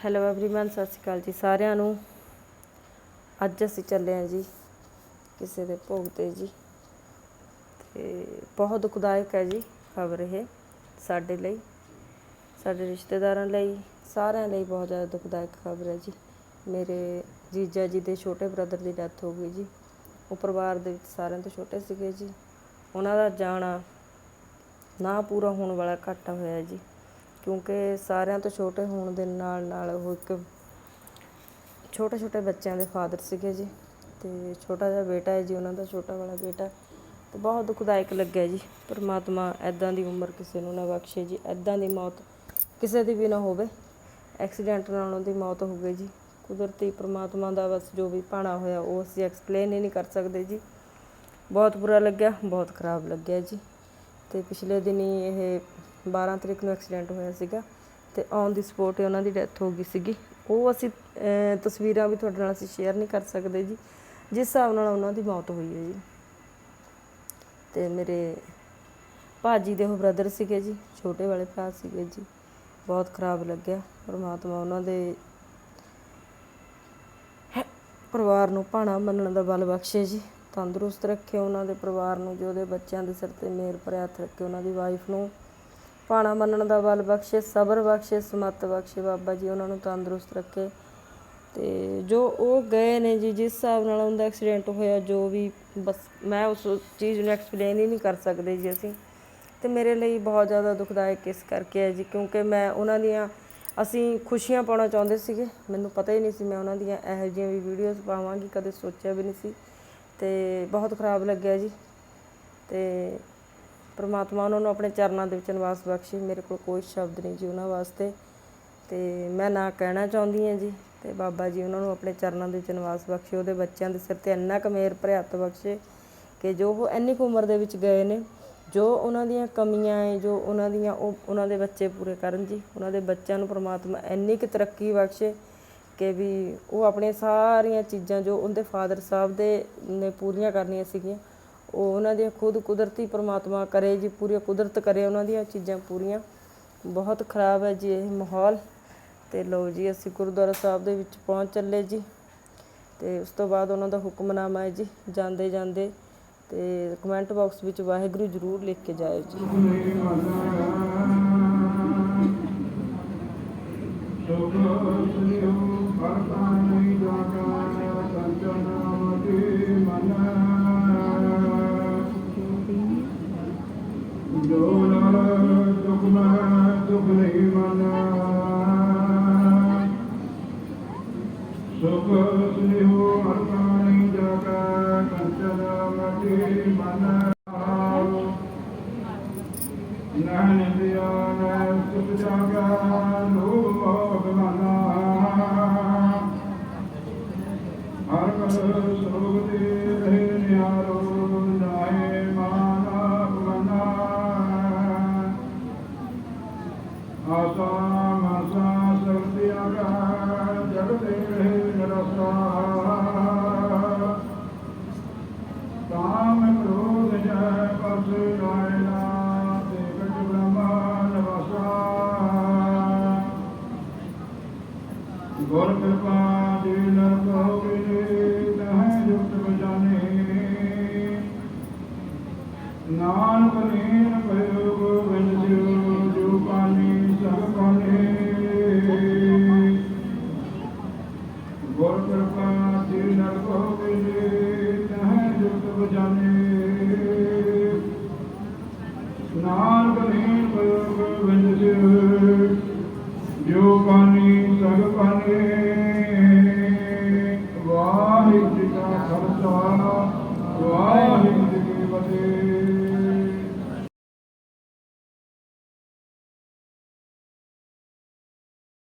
Hello everyone ਸਤਿ ਸ਼੍ਰੀ ਅਕਾਲ ਜੀ ਸਾਰਿਆਂ ਨੂੰ ਅੱਜ ਅਸੀਂ ਚੱਲੇ ਹਾਂ ਜੀ ਕਿਸੇ ਦੇ ਭੋਗ ਤੇ ਜੀ ਤੇ ਬਹੁਤ ਦੁਖਦਾਇਕ ਹੈ ਜੀ ਖਬਰ ਇਹ ਸਾਡੇ ਲਈ ਸਾਡੇ ਰਿਸ਼ਤੇਦਾਰਾਂ ਲਈ ਸਾਰਿਆਂ ਲਈ ਬਹੁਤ ਜ਼ਿਆਦਾ ਦੁਖਦਾਇਕ ਖਬਰ ਹੈ ਜੀ ਮੇਰੇ ਜੀਜਾ ਜੀ ਦੇ ਛੋਟੇ ਬ੍ਰਦਰ ਦੀ ਡੈਥ ਹੋ ਗਈ ਜੀ ਉਹ ਪਰਿਵਾਰ ਦੇ ਵਿੱਚ ਸਾਰਿਆਂ ਤੋਂ ਛੋਟੇ ਸੀਗੇ ਜੀ ਉਹਨਾਂ ਦਾ ਜਾਣਾ ਨਾ ਪੂਰਾ ਹੋਣ ਵਾਲਾ ਘਾਟਾ ਹੋਇਆ ਜੀ ਕਿਉਂਕਿ ਸਾਰਿਆਂ ਤੋਂ ਛੋਟੇ ਹੋਣ ਦੇ ਨਾਲ ਨਾਲ ਉਹ ਇੱਕ ਛੋਟੇ ਛੋਟੇ ਬੱਚਿਆਂ ਦੇ ਫਾਦਰ ਸੀਗੇ ਜੀ ਤੇ ਛੋਟਾ ਜਿਹਾ ਬੇਟਾ ਹੈ ਜੀ, ਉਹਨਾਂ ਦਾ ਛੋਟਾ ਵਾਲਾ ਬੇਟਾ। ਤੇ ਬਹੁਤ ਦੁਖਦਾਇਕ ਲੱਗਿਆ ਜੀ, ਪਰਮਾਤਮਾ ਐਦਾਂ ਦੀ ਉਮਰ ਕਿਸੇ ਨੂੰ ਨਾ ਬਖਸ਼ੇ ਜੀ ਐਦਾਂ ਦੀ ਮੌਤ ਕਿਸੇ ਦੀ ਵੀ ਨਾ ਹੋਵੇ। ਐਕਸੀਡੈਂਟ ਨਾਲ ਉਹਨਾਂ ਦੀ ਮੌਤ ਹੋ ਗਈ ਜੀ। ਕੁਦਰਤੀ ਪਰਮਾਤਮਾ ਦਾ ਬਸ ਜੋ ਵੀ ਭਾਣਾ ਹੋਇਆ, ਉਹ ਅਸੀਂ ਐਕਸਪਲੇਨ ਹੀ ਨਹੀਂ ਕਰ ਸਕਦੇ ਜੀ। ਬਹੁਤ ਬੁਰਾ ਲੱਗਿਆ, ਬਹੁਤ ਖਰਾਬ ਲੱਗਿਆ ਜੀ। ਤੇ ਪਿਛਲੇ ਦਿਨੀ ਇਹ 12 ਤਰੀਕ ਨੂੰ ਐਕਸੀਡੈਂਟ ਹੋਇਆ ਸੀਗਾ ਤੇ ਔਨ ਦੀ ਸਪੋਟ ਹੀ ਉਹਨਾਂ ਦੀ ਡੈਥ ਹੋ ਗਈ ਸੀਗੀ। ਉਹ ਅਸੀਂ ਤਸਵੀਰਾਂ ਵੀ ਤੁਹਾਡੇ ਨਾਲ ਅਸੀਂ ਸ਼ੇਅਰ ਨਹੀਂ ਕਰ ਸਕਦੇ ਜੀ। ਜਿਸ ਹਿਸਾਬ ਨਾਲ ਉਹਨਾਂ ਦੀ ਮੌਤ ਹੋਈ ਹੈ ਜੀ। ਤੇ ਮੇਰੇ ਭਾਜੀ ਦੇ ਉਹ ਬ੍ਰਦਰ ਸੀਗੇ ਜੀ, ਛੋਟੇ ਵਾਲੇ ਭਰਾ ਸੀਗੇ ਜੀ। ਬਹੁਤ ਖਰਾਬ ਲੱਗਿਆ। ਪਰਮਾਤਮਾ ਉਹਨਾਂ ਦੇ ਪਰਿਵਾਰ ਨੂੰ ਭਾਣਾ ਮੰਨਣ ਦਾ ਬਲ ਬਖਸ਼ੇ ਜੀ। ਤੰਦਰੁਸਤ ਰੱਖੇ ਉਹਨਾਂ ਦੇ ਪਰਿਵਾਰ ਨੂੰ, ਜੋ ਉਹਦੇ ਬੱਚਿਆਂ ਦੇ ਸਿਰ ਤੇ ਮੇਰ ਭਰਿਆ ਹੱਥ ਰੱਖੇ ਉਹਨਾਂ ਦੀ ਵਾਈਫ ਨੂੰ। ਭਾਣਾ ਮੰਨਣ ਦਾ ਬਲ ਬਖਸ਼ੇ, ਸਬਰ ਬਖਸ਼ੇ, ਸਮਤ ਬਖਸ਼ੇ ਬਾਬਾ ਜੀ, ਉਹਨਾਂ ਨੂੰ ਤੰਦਰੁਸਤ ਰੱਖੇ। ਤੇ ਜੋ ਉਹ ਗਏ ਨੇ ਜੀ, ਜਿਸ ਹਿਸਾਬ ਨਾਲ ਉਹਦਾ ਐਕਸੀਡੈਂਟ ਹੋਇਆ, ਜੋ ਵੀ ਬਸ ਮੈਂ ਉਸ ਚੀਜ਼ ਨੂੰ ਐਕਸਪਲੇਨ ਹੀ ਨਹੀਂ ਕਰ ਸਕਦੇ ਜੀ ਅਸੀਂ। ਤੇ ਮੇਰੇ ਲਈ ਬਹੁਤ ਜ਼ਿਆਦਾ ਦੁਖਦਾਇਕ ਇਸ ਕਰਕੇ ਹੈ ਜੀ, ਕਿਉਂਕਿ ਮੈਂ ਉਹਨਾਂ ਦੀਆਂ ਅਸੀਂ ਖੁਸ਼ੀਆਂ ਪਾਉਣਾ ਚਾਹੁੰਦੇ ਸੀਗੇ। ਮੈਨੂੰ ਪਤਾ ਹੀ ਨਹੀਂ ਸੀ ਮੈਂ ਉਹਨਾਂ ਦੀਆਂ ਇਹੋ ਜਿਹੀਆਂ ਵੀ ਵੀਡੀਓਜ਼ ਪਾਵਾਂਗੀ, ਕਦੇ ਸੋਚਿਆ ਵੀ ਨਹੀਂ ਸੀ। ਤੇ ਬਹੁਤ ਖਰਾਬ ਲੱਗਿਆ ਜੀ। ਤੇ ਪ੍ਰਮਾਤਮਾ ਉਹਨਾਂ ਨੂੰ ਆਪਣੇ ਚਰਨਾਂ ਦੇ ਵਿੱਚ ਨਿਵਾਸ ਬਖਸ਼ੇ। ਮੇਰੇ ਕੋਲ ਕੋਈ ਸ਼ਬਦ ਨਹੀਂ ਜੀ ਉਹਨਾਂ ਵਾਸਤੇ। ਤੇ ਮੈਂ ਨਾ ਕਹਿਣਾ ਚਾਹੁੰਦੀ ਹਾਂ ਜੀ, ਤੇ ਬਾਬਾ ਜੀ ਉਹਨਾਂ ਨੂੰ ਆਪਣੇ ਚਰਨਾਂ ਦੇ ਵਿੱਚ ਨਿਵਾਸ ਬਖਸ਼ੇ, ਉਹਦੇ ਬੱਚਿਆਂ ਦੇ ਸਿਰ ਤੇ ਇੰਨਾ ਕੁ ਮਿਹਰ ਭਰਿਆ ਬਖਸ਼ੇ ਕਿ ਜੋ ਉਹ ਇੰਨੀ ਕੁ ਉਮਰ ਦੇ ਵਿੱਚ ਗਏ ਨੇ, ਜੋ ਉਹਨਾਂ ਦੀਆਂ ਕਮੀਆਂ ਹੈ ਜੋ ਉਹਨਾਂ ਦੀਆਂ ਉਹ, ਉਹਨਾਂ ਦੇ ਬੱਚੇ ਪੂਰੇ ਕਰਨ ਜੀ। ਉਹਨਾਂ ਦੇ ਬੱਚਿਆਂ ਨੂੰ ਪ੍ਰਮਾਤਮਾ ਇੰਨੀ ਕੁ ਤਰੱਕੀ ਬਖਸ਼ੇ ਕਿ ਵੀ ਉਹ ਆਪਣੀਆਂ ਸਾਰੀਆਂ ਚੀਜ਼ਾਂ ਜੋ ਉਹਦੇ ਫਾਦਰ ਸਾਹਿਬ ਦੇ ਨੇ ਪੂਰੀਆਂ ਕਰਨੀਆਂ ਸੀਗੀਆਂ ਉਹ ਉਹਨਾਂ ਦੀਆਂ ਖੁਦ ਕੁਦਰਤੀ ਪ੍ਰਮਾਤਮਾ ਕਰੇ ਜੀ, ਪੂਰੀ ਕੁਦਰਤ ਕਰੇ ਉਹਨਾਂ ਦੀਆਂ ਚੀਜ਼ਾਂ ਪੂਰੀਆਂ। ਬਹੁਤ ਖਰਾਬ ਹੈ ਜੀ ਇਹ ਮਾਹੌਲ। ਤੇ ਲਓ ਜੀ, ਅਸੀਂ ਗੁਰਦੁਆਰਾ ਸਾਹਿਬ ਦੇ ਵਿੱਚ ਪਹੁੰਚ ਚੱਲੇ ਜੀ। ਤੇ ਉਸ ਤੋਂ ਬਾਅਦ ਉਹਨਾਂ ਦਾ ਹੁਕਮਨਾਮਾ ਹੈ ਜੀ, ਜਾਂਦੇ ਜਾਂਦੇ। ਤੇ ਕਮੈਂਟ ਬਾਕਸ ਵਿੱਚ ਵਾਹਿਗੁਰੂ ਜ਼ਰੂਰ ਲਿਖ ਕੇ ਜਾਇਓ ਜੀ। ਜੋ